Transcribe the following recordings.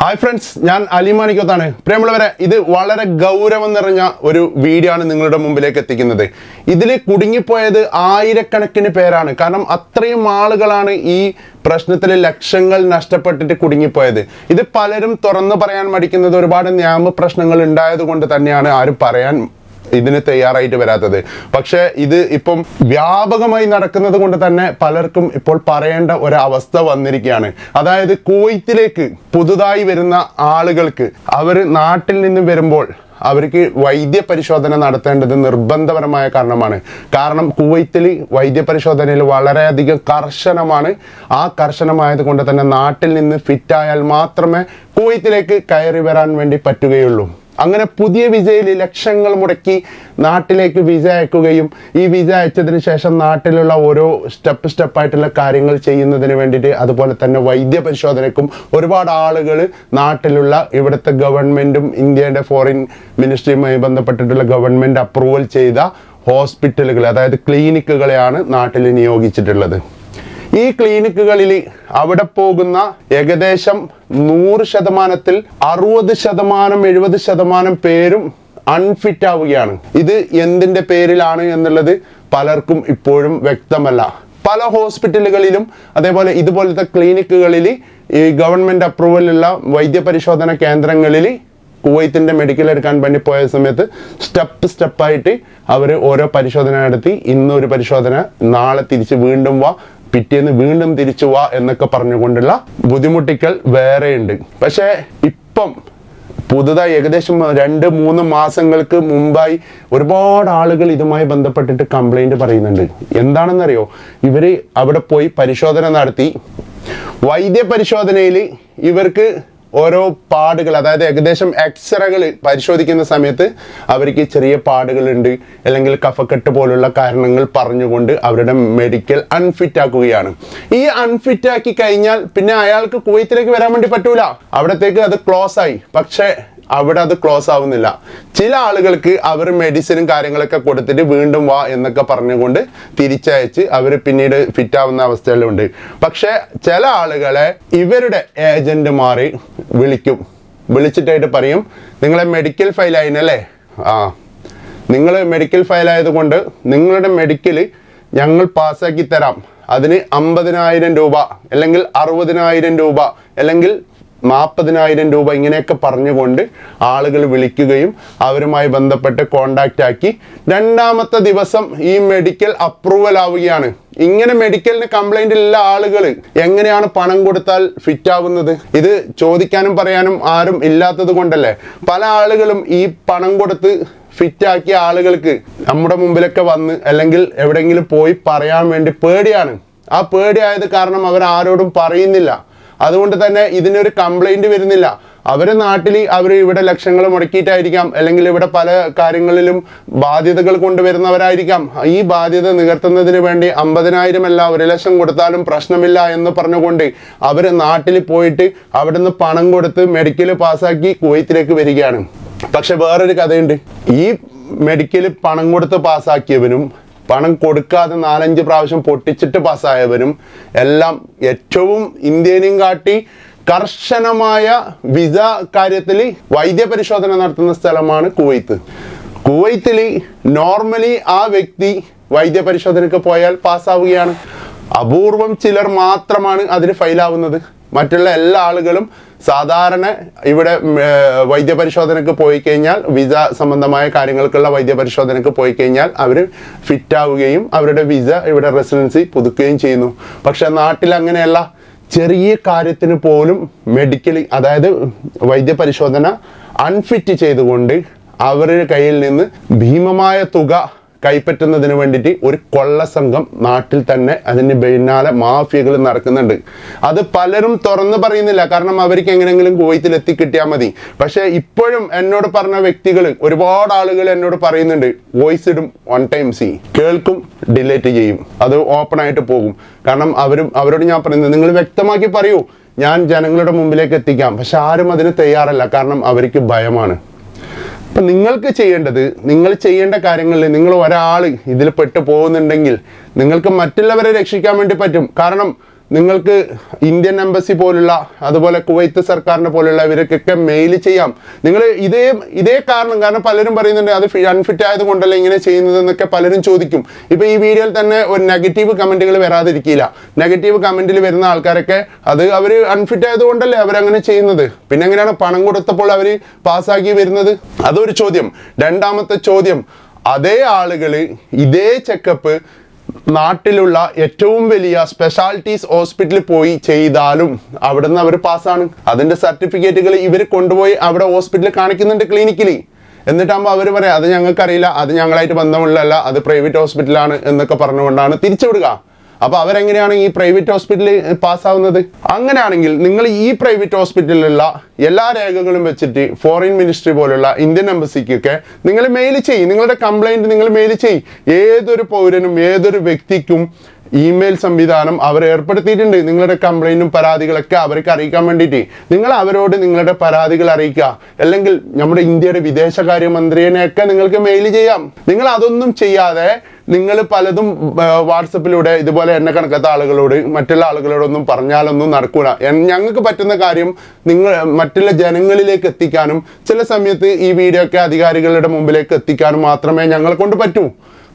Hi friends ഞാൻ അലിമാണിക്കത്താണ് പ്രിയമുള്ളവരെ ഇത് വളരെ ഗൗരവം നിറഞ്ഞ ഒരു വീഡിയോ ആണ് നിങ്ങളുടെ മുമ്പിലേക്ക് എത്തിക്കുന്നത്. ഇതിൽ കുടുങ്ങിപ്പോയത് ആയിരക്കണക്കിന് പേരാണ്. കാരണം അത്രയും ആളുകളാണ് ഈ പ്രശ്നത്തിൽ ലക്ഷങ്ങൾ നഷ്ടപ്പെട്ടിട്ട് കുടുങ്ങിപ്പോയത്. ഇത് പലരും തുറന്നു പറയാൻ മടിക്കുന്നത് ഒരുപാട് നിയമ പ്രശ്നങ്ങൾ ഉണ്ടായത് കൊണ്ട് തന്നെയാണ് ആരും പറയാൻ ഇതിന് തയ്യാറായിട്ട് വരാത്തത്. പക്ഷേ ഇത് ഇപ്പം വ്യാപകമായി നടക്കുന്നത് കൊണ്ട് തന്നെ പലർക്കും ഇപ്പോൾ പറയേണ്ട ഒരവസ്ഥ വന്നിരിക്കുകയാണ്. അതായത് കുവൈത്തിലേക്ക് പുതുതായി വരുന്ന ആളുകൾക്ക് അവർ നാട്ടിൽ നിന്നും വരുമ്പോൾ അവർക്ക് വൈദ്യ പരിശോധന നടത്തേണ്ടത് നിർബന്ധപരമായ കാരണമാണ്. കാരണം കുവൈത്തിൽ വൈദ്യ പരിശോധനയിൽ വളരെയധികം കർശനമാണ്. ആ കർശനമായത് കൊണ്ട് തന്നെ നാട്ടിൽ നിന്ന് ഫിറ്റായാൽ മാത്രമേ കുവൈത്തിലേക്ക് കയറി വരാൻ വേണ്ടി പറ്റുകയുള്ളൂ. അങ്ങനെ പുതിയ വിസയിൽ ലക്ഷങ്ങൾ മുടക്കി നാട്ടിലേക്ക് വിസ അയക്കുകയും ഈ വിസ അയച്ചതിന് ശേഷം നാട്ടിലുള്ള ഓരോ സ്റ്റെപ്പ് സ്റ്റെപ്പായിട്ടുള്ള കാര്യങ്ങൾ ചെയ്യുന്നതിന് വേണ്ടിയിട്ട് അതുപോലെ തന്നെ വൈദ്യ പരിശോധനയ്ക്കും ഒരുപാട് ആളുകൾ നാട്ടിലുള്ള ഇവിടുത്തെ ഗവൺമെന്റും ഇന്ത്യയുടെ ഫോറിൻ മിനിസ്ട്രിയുമായി ബന്ധപ്പെട്ടിട്ടുള്ള ഗവൺമെന്റ് അപ്രൂവൽ ചെയ്ത ഹോസ്പിറ്റലുകൾ അതായത് ക്ലിനിക്കുകളെയാണ് നാട്ടിൽ നിയോഗിച്ചിട്ടുള്ളത്. ഈ ക്ലിനിക്കുകളിൽ അവിടെ പോകുന്ന ഏകദേശം നൂറ് ശതമാനത്തിൽ അറുപത് ശതമാനം എഴുപത് ശതമാനം പേരും അൺഫിറ്റ് ആവുകയാണ്. ഇത് എന്തിന്റെ പേരിലാണ് എന്നുള്ളത് പലർക്കും ഇപ്പോഴും വ്യക്തമല്ല. പല ഹോസ്പിറ്റലുകളിലും അതേപോലെ ഇതുപോലത്തെ ക്ലിനിക്കുകളിൽ ഈ ഗവൺമെന്റ് അപ്രൂവലുള്ള വൈദ്യപരിശോധന കേന്ദ്രങ്ങളിൽ കുവൈത്തിന്റെ മെഡിക്കൽ എടുക്കാൻ വേണ്ടി പോയ സമയത്ത് സ്റ്റെപ്പ് സ്റ്റെപ്പായിട്ട് അവർ ഓരോ പരിശോധന നടത്തി ഇന്നൊരു പരിശോധന നാളെ തിരിച്ച് വീണ്ടും വാ പിറ്റേന്ന് വീണ്ടും തിരിച്ചു വാ എന്നൊക്കെ പറഞ്ഞുകൊണ്ടുള്ള ബുദ്ധിമുട്ടിക്കൽ വേറെയുണ്ട്. പക്ഷേ ഇപ്പം പുതുതായി ഏകദേശം രണ്ട് മൂന്ന് മാസങ്ങൾക്ക് മുമ്പായി ഒരുപാട് ആളുകൾ ഇതുമായി ബന്ധപ്പെട്ടിട്ട് കംപ്ലൈന്റ് പറയുന്നുണ്ട്. എന്താണെന്നറിയോ? ഇവർ അവിടെ പോയി പരിശോധന നടത്തി. വൈദ്യ പരിശോധനയിൽ ഇവർക്ക് ഓരോ പാടുകൾ അതായത് ഏകദേശം എക്സറകൾ പരിശോധിക്കുന്ന സമയത്ത് അവർക്ക് ചെറിയ പാടുകളുണ്ട് അല്ലെങ്കിൽ കഫക്കെട്ട് പോലുള്ള കാരണങ്ങൾ പറഞ്ഞുകൊണ്ട് അവരുടെ മെഡിക്കൽ അൺഫിറ്റ് ആക്കുകയാണ്. ഈ അൺഫിറ്റ് ആക്കി കഴിഞ്ഞാൽ പിന്നെ അയാൾക്ക് കുവൈത്തിലേക്ക് വരാൻ വേണ്ടി പറ്റൂല. അവിടത്തേക്ക് അത് ക്ലോസ് ആയി. പക്ഷേ അവിടെ അത് ക്ലോസ് ആവുന്നില്ല. ചില ആളുകൾക്ക് അവർ മെഡിസിനും കാര്യങ്ങളൊക്കെ കൊടുത്തിട്ട് വീണ്ടും വാ എന്നൊക്കെ പറഞ്ഞുകൊണ്ട് തിരിച്ചയച്ച് അവർ പിന്നീട് ഫിറ്റ് ആവുന്ന അവസ്ഥയിലുണ്ട്. പക്ഷേ ചില ആളുകളെ ഇവരുടെ ഏജന്റുമാർ വിളിക്കും. വിളിച്ചിട്ടായിട്ട് പറയും നിങ്ങളെ മെഡിക്കൽ ഫയൽ ആയിനല്ലേ ആ. നിങ്ങൾ മെഡിക്കൽ ഫയൽ ആയതുകൊണ്ട് നിങ്ങളുടെ മെഡിക്കൽ ഞങ്ങൾ പാസ്സാക്കി തരാം. അതിന് അമ്പതിനായിരം രൂപ അല്ലെങ്കിൽ അറുപതിനായിരം രൂപ അല്ലെങ്കിൽ നാൽപ്പതിനായിരം രൂപ ഇങ്ങനെയൊക്കെ പറഞ്ഞുകൊണ്ട് ആളുകൾ വിളിക്കുകയും അവരുമായി ബന്ധപ്പെട്ട് കോണ്ടാക്റ്റ് ആക്കി. രണ്ടാമത്തെ ദിവസം ഈ മെഡിക്കൽ അപ്രൂവൽ ആവുകയാണ്. ഇങ്ങനെ മെഡിക്കലിന് കംപ്ലൈന്റ് ഇല്ല ആളുകൾ. എങ്ങനെയാണ് പണം കൊടുത്താൽ ഫിറ്റ് ആവുന്നത്? ഇത് ചോദിക്കാനും പറയാനും ആരും ഇല്ലാത്തത് കൊണ്ടല്ലേ? പല ആളുകളും ഈ പണം കൊടുത്ത് ഫിറ്റാക്കിയ ആളുകൾക്ക് നമ്മുടെ മുമ്പിലൊക്കെ വന്ന് അല്ലെങ്കിൽ എവിടെയെങ്കിലും പോയി പറയാൻ വേണ്ടി പേടിയാണ്. ആ പേടിയായത് കാരണം അവർ ആരോടും പറയുന്നില്ല. അതുകൊണ്ട് തന്നെ ഇതിനൊരു കംപ്ലൈന്റ് വരുന്നില്ല. അവരെ നാട്ടിൽ അവർ ഇവിടെ ലക്ഷങ്ങൾ മുടക്കിയിട്ടായിരിക്കാം. അല്ലെങ്കിൽ ഇവിടെ പല കാര്യങ്ങളിലും ബാധ്യതകൾ കൊണ്ടുവരുന്നവരായിരിക്കാം. ഈ ബാധ്യത നികർത്തുന്നതിന് വേണ്ടി അമ്പതിനായിരം അല്ല ഒരു ലക്ഷം കൊടുത്താലും പ്രശ്നമില്ല എന്ന് പറഞ്ഞുകൊണ്ട് അവർ നാട്ടിൽ പോയിട്ട് അവിടുന്ന് പണം കൊടുത്ത് മെഡിക്കൽ പാസ്സാക്കി കുവൈത്തിലേക്ക് വരികയാണ്. പക്ഷെ വേറൊരു കഥയുണ്ട്. ഈ മെഡിക്കൽ പണം കൊടുത്ത് പാസ്സാക്കിയവനും പണം കൊടുക്കാതെ നാലഞ്ച് പ്രാവശ്യം പൊട്ടിച്ചിട്ട് പാസ്സായവരും എല്ലാം ഏറ്റവും ഇന്ത്യനെയും കാട്ടി കർശനമായ വിസ കാര്യത്തിൽ വൈദ്യപരിശോധന നടത്തുന്ന സ്ഥലമാണ് കുവൈത്ത്. കുവൈത്തിൽ നോർമലി ആ വ്യക്തി വൈദ്യപരിശോധനയ്ക്ക് പോയാൽ പാസ്സാവുകയാണ്. അപൂർവം ചിലർ മാത്രമാണ് അതിന് ഫയലാവുന്നത് മറ്റുള്ള എല്ലാ ആളുകളും സാധാരണ ഇവിടെ വൈദ്യപരിശോധനയ്ക്ക് പോയി കഴിഞ്ഞാൽ വിസ സംബന്ധമായ കാര്യങ്ങൾക്കുള്ള വൈദ്യപരിശോധനയ്ക്ക് പോയി കഴിഞ്ഞാൽ അവർ ഫിറ്റ് ആവുകയും അവരുടെ വിസ ഇവിടെ റെസിഡൻസി പുതുക്കുകയും ചെയ്യുന്നു. പക്ഷെ നാട്ടിൽ അങ്ങനെയല്ല. ചെറിയ കാര്യത്തിന് പോലും മെഡിക്കലി അതായത് വൈദ്യപരിശോധന അൺഫിറ്റ് ചെയ്തുകൊണ്ട് അവരുടെ കയ്യിൽ നിന്ന് ഭീമമായ തുക കൈപ്പറ്റുന്നതിന് വേണ്ടിയിട്ട് ഒരു കൊള്ളസംഘം നാട്ടിൽ തന്നെ അതിന് പിന്നാലെ മാഫിയകൾ നടക്കുന്നുണ്ട്. അത് പലരും തുറന്നു പറയുന്നില്ല. കാരണം അവർക്ക് എങ്ങനെയെങ്കിലും കോയത്തിൽ എത്തിക്കിട്ടിയാൽ മതി. പക്ഷേ ഇപ്പോഴും എന്നോട് പറഞ്ഞ വ്യക്തികൾ ഒരുപാട് ആളുകൾ എന്നോട് പറയുന്നുണ്ട് വോയിസ് ഇടും വൺ ടൈം സി. കേൾക്കും ഡിലേറ്റ് ചെയ്യും. അത് ഓപ്പൺ ആയിട്ട് പോകും. കാരണം അവരും അവരോട് ഞാൻ പറയുന്നത് നിങ്ങൾ വ്യക്തമാക്കി പറയൂ. ഞാൻ ജനങ്ങളുടെ മുമ്പിലേക്ക് എത്തിക്കാം. പക്ഷെ ആരും അതിന് തയ്യാറല്ല. കാരണം അവർക്ക് ഭയമാണ്. അപ്പൊ നിങ്ങൾക്ക് ചെയ്യേണ്ടത് നിങ്ങൾ ചെയ്യേണ്ട കാര്യങ്ങളിൽ നിങ്ങൾ ഒരാൾ ഇതിൽ പെട്ടു പോകുന്നുണ്ടെങ്കിൽ നിങ്ങൾക്ക് മറ്റുള്ളവരെ രക്ഷിക്കാൻ വേണ്ടി പറ്റും. കാരണം നിങ്ങൾക്ക് ഇന്ത്യൻ എംബസി പോലുള്ള അതുപോലെ കുവൈത്ത് സർക്കാരിനെ പോലുള്ള ഇവർക്കൊക്കെ മെയിൽ ചെയ്യാം. നിങ്ങൾ ഇതേ ഇതേ കാരണം കാരണം പലരും പറയുന്നുണ്ട് അത് അൺഫിറ്റ് ആയതുകൊണ്ടല്ല ഇങ്ങനെ ചെയ്യുന്നതെന്നൊക്കെ പലരും ചോദിക്കും. ഇപ്പൊ ഈ വീഡിയോയിൽ തന്നെ ഒരു നെഗറ്റീവ് കമന്റുകൾ വരാതിരിക്കില്ല. നെഗറ്റീവ് കമന്റിൽ വരുന്ന ആൾക്കാരൊക്കെ അത് അവർ അൺഫിറ്റ് ആയതുകൊണ്ടല്ലേ അവരങ്ങനെ ചെയ്യുന്നത്. പിന്നെ എങ്ങനെയാണ് പണം കൊടുത്തപ്പോൾ അവർ പാസ്സാക്കി വരുന്നത്? അതൊരു ചോദ്യം. രണ്ടാമത്തെ ചോദ്യം. അതേ ആളുകൾ ഇതേ ചെക്കപ്പ് നാട്ടിലുള്ള ഏറ്റവും വലിയ സ്പെഷ്യാലിറ്റീസ് ഹോസ്പിറ്റലിൽ പോയി ചെയ്താലും അവിടെ നിന്ന് അവർ പാസ്സാണ് അതിന്റെ സർട്ടിഫിക്കറ്റുകൾ ഇവർ കൊണ്ടുപോയി അവിടെ ഹോസ്പിറ്റലിൽ കാണിക്കുന്നുണ്ട് ക്ലിനിക്കിൽ എന്നിട്ടാകുമ്പോൾ അവർ പറയാം അത് ഞങ്ങൾക്കറിയില്ല അത് ഞങ്ങളായിട്ട് ബന്ധമുള്ളതല്ല അത് പ്രൈവറ്റ് ഹോസ്പിറ്റലാണ് എന്നൊക്കെ പറഞ്ഞുകൊണ്ടാണ് തിരിച്ചുവിടുക. അപ്പൊ അവരെങ്ങനെയാണ് ഈ പ്രൈവറ്റ് ഹോസ്പിറ്റലിൽ പാസ്സാവുന്നത്? അങ്ങനെയാണെങ്കിൽ നിങ്ങൾ ഈ പ്രൈവറ്റ് ഹോസ്പിറ്റലിലുള്ള എല്ലാ രേഖകളും വെച്ചിട്ട് ഫോറിൻ മിനിസ്ട്രി പോലുള്ള ഇന്ത്യൻ എംബസിക്കൊക്കെ നിങ്ങൾ മെയിൽ ചെയ്യും. നിങ്ങളുടെ കംപ്ലൈന്റ് നിങ്ങൾ മെയിൽ ചെയ്യും. ഏതൊരു പൗരനും ഏതൊരു വ്യക്തിക്കും ഇമെയിൽ സംവിധാനം അവർ ഏർപ്പെടുത്തിയിട്ടുണ്ട്. നിങ്ങളുടെ കംപ്ലൈന്റും പരാതികളൊക്കെ അവർക്ക് അറിയിക്കാൻ വേണ്ടിയിട്ട്. നിങ്ങൾ അവരോട് നിങ്ങളുടെ പരാതികൾ അറിയിക്കുക. അല്ലെങ്കിൽ നമ്മുടെ ഇന്ത്യയുടെ വിദേശകാര്യ മന്ത്രിയെയൊക്കെ നിങ്ങൾക്ക് മെയിൽ ചെയ്യാം. നിങ്ങൾ അതൊന്നും ചെയ്യാതെ നിങ്ങൾ പലതും വാട്സപ്പിലൂടെ ഇതുപോലെ എന്നെ കണക്കാത്ത ആളുകളോട് മറ്റുള്ള ആളുകളോടൊന്നും പറഞ്ഞാലൊന്നും നടക്കൂല. ഞങ്ങൾക്ക് പറ്റുന്ന കാര്യം നിങ്ങൾ മറ്റുള്ള ജനങ്ങളിലേക്ക് എത്തിക്കാനും ചില സമയത്ത് ഈ വീഡിയോ ഒക്കെ അധികാരികളുടെ മുമ്പിലേക്ക് എത്തിക്കാനും മാത്രമേ ഞങ്ങളെ കൊണ്ട് പറ്റൂ.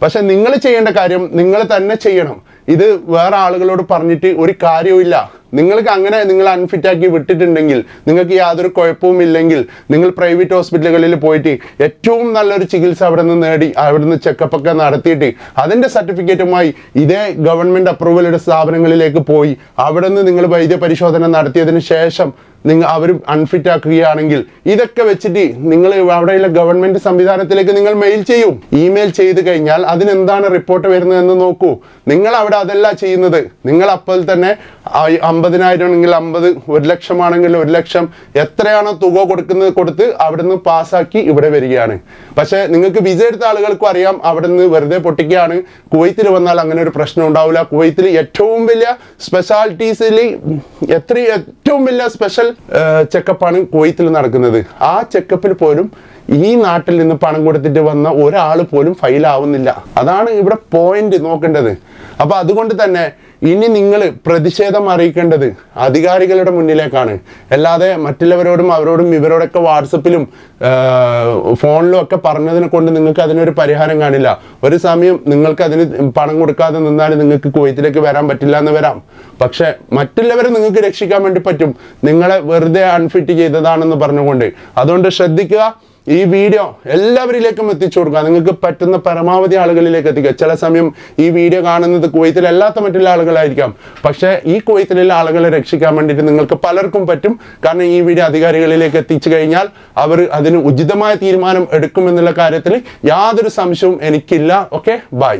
പക്ഷെ നിങ്ങൾ ചെയ്യേണ്ട കാര്യം നിങ്ങൾ തന്നെ ചെയ്യണം. ഇത് വേറെ ആളുകളോട് പറഞ്ഞിട്ട് ഒരു കാര്യവുമില്ല. നിങ്ങൾക്ക് അങ്ങനെ നിങ്ങൾ അൺഫിറ്റ് ആക്കി വിട്ടിട്ടുണ്ടെങ്കിൽ നിങ്ങൾക്ക് യാതൊരു കുഴപ്പവും ഇല്ലെങ്കിൽ നിങ്ങൾ പ്രൈവറ്റ് ഹോസ്പിറ്റലുകളിൽ പോയിട്ട് ഏറ്റവും നല്ലൊരു ചികിത്സ അവിടെ നിന്ന് നേടി അവിടെ നിന്ന് ചെക്കപ്പ് ഒക്കെ നടത്തിയിട്ട് അതിന്റെ സർട്ടിഫിക്കറ്റുമായി ഇതേ ഗവൺമെന്റ് അപ്രൂവലുടെ സ്ഥാപനങ്ങളിലേക്ക് പോയി അവിടെ നിന്ന് നിങ്ങൾ വൈദ്യ പരിശോധന നടത്തിയതിന് ശേഷം നിങ്ങൾ അവർ അൺഫിറ്റ് ആക്കുകയാണെങ്കിൽ ഇതൊക്കെ വെച്ചിട്ട് നിങ്ങൾ അവിടെയുള്ള ഗവൺമെന്റ് സംവിധാനത്തിലേക്ക് നിങ്ങൾ മെയിൽ ചെയ്യും. ഇമെയിൽ ചെയ്ത് കഴിഞ്ഞാൽ അതിനെന്താണ് റിപ്പോർട്ട് വരുന്നതെന്ന് നോക്കൂ. നിങ്ങൾ അവിടെ അതല്ല ചെയ്യുന്നത്. നിങ്ങൾ അപ്പോൾ തന്നെ അമ്പതിനായിരം ആണെങ്കിൽ അമ്പത് ഒരു ലക്ഷമാണെങ്കിൽ ഒരു ലക്ഷം എത്രയാണോ തുക കൊടുക്കുന്നത് കൊടുത്ത് അവിടുന്ന് പാസ്സാക്കി ഇവിടെ വരികയാണ്. പക്ഷേ നിങ്ങൾക്ക് വിസ എടുത്ത ആളുകൾക്കും അറിയാം അവിടുന്ന് വെറുതെ പൊട്ടിക്കുകയാണ്. കുവൈത്തിൽ വന്നാൽ അങ്ങനെ ഒരു പ്രശ്നം ഉണ്ടാവില്ല. കുവൈത്തിൽ ഏറ്റവും വലിയ സ്പെഷ്യാലിറ്റീസിൽ എത്ര ഏറ്റവും വലിയ സ്പെഷ്യൽ ചെക്കപ്പാണ് കോയിത്തിൽ നടക്കുന്നത്. ആ ചെക്കപ്പിൽ പോലും ഈ നാട്ടിൽ നിന്ന് പണം കൊടുത്തിട്ട് വന്ന ഒരാൾ പോലും ഫൈൽ ആവുന്നില്ല അതാണ് ഇവിടെ പോയിന്റ് നോക്കേണ്ടത്. അപ്പൊ അതുകൊണ്ട് തന്നെ ഇനി നിങ്ങൾ പ്രതിഷേധം അറിയിക്കേണ്ടത് അധികാരികളുടെ മുന്നിലേക്കാണ്. അല്ലാതെ മറ്റുള്ളവരോടും അവരോടും ഇവരോടൊക്കെ വാട്സപ്പിലും ഫോണിലും ഒക്കെ പറഞ്ഞതിനെ കൊണ്ട് നിങ്ങൾക്ക് അതിനൊരു പരിഹാരം കാണില്ല. ഒരു സമയം നിങ്ങൾക്ക് അതിന് പണം കൊടുക്കാതെ നിന്നാൽ നിങ്ങൾക്ക് കുവൈത്തിലേക്ക് വരാൻ പറ്റില്ല എന്ന് വരാം. പക്ഷെ മറ്റുള്ളവരെ നിങ്ങൾക്ക് രക്ഷിക്കാൻ വേണ്ടി പറ്റും. നിങ്ങളെ വെറുതെ അൺഫിറ്റ് ചെയ്തതാണെന്ന് പറഞ്ഞുകൊണ്ട്. അതുകൊണ്ട് ശ്രദ്ധിക്കുക. ഈ വീഡിയോ എല്ലാവരിലേക്കും എത്തിച്ചു കൊടുക്കുക. നിങ്ങൾക്ക് പറ്റുന്ന പരമാവധി ആളുകളിലേക്ക് എത്തിക്കുക. ചില സമയം ഈ വീഡിയോ കാണുന്നത് കുവൈത്തിലല്ലാത്ത മറ്റുള്ള ആളുകളായിരിക്കാം. പക്ഷേ ഈ കുവൈത്തിലുള്ള ആളുകളെ രക്ഷിക്കാൻ വേണ്ടിയിട്ട് നിങ്ങൾക്ക് പലർക്കും പറ്റും. കാരണം ഈ വീഡിയോ അധികാരികളിലേക്ക് എത്തിച്ചു കഴിഞ്ഞാൽ അവർ അതിന് ഉചിതമായ തീരുമാനം എടുക്കുമെന്നുള്ള കാര്യത്തിൽ യാതൊരു സംശയവും എനിക്കില്ല. Okay bye.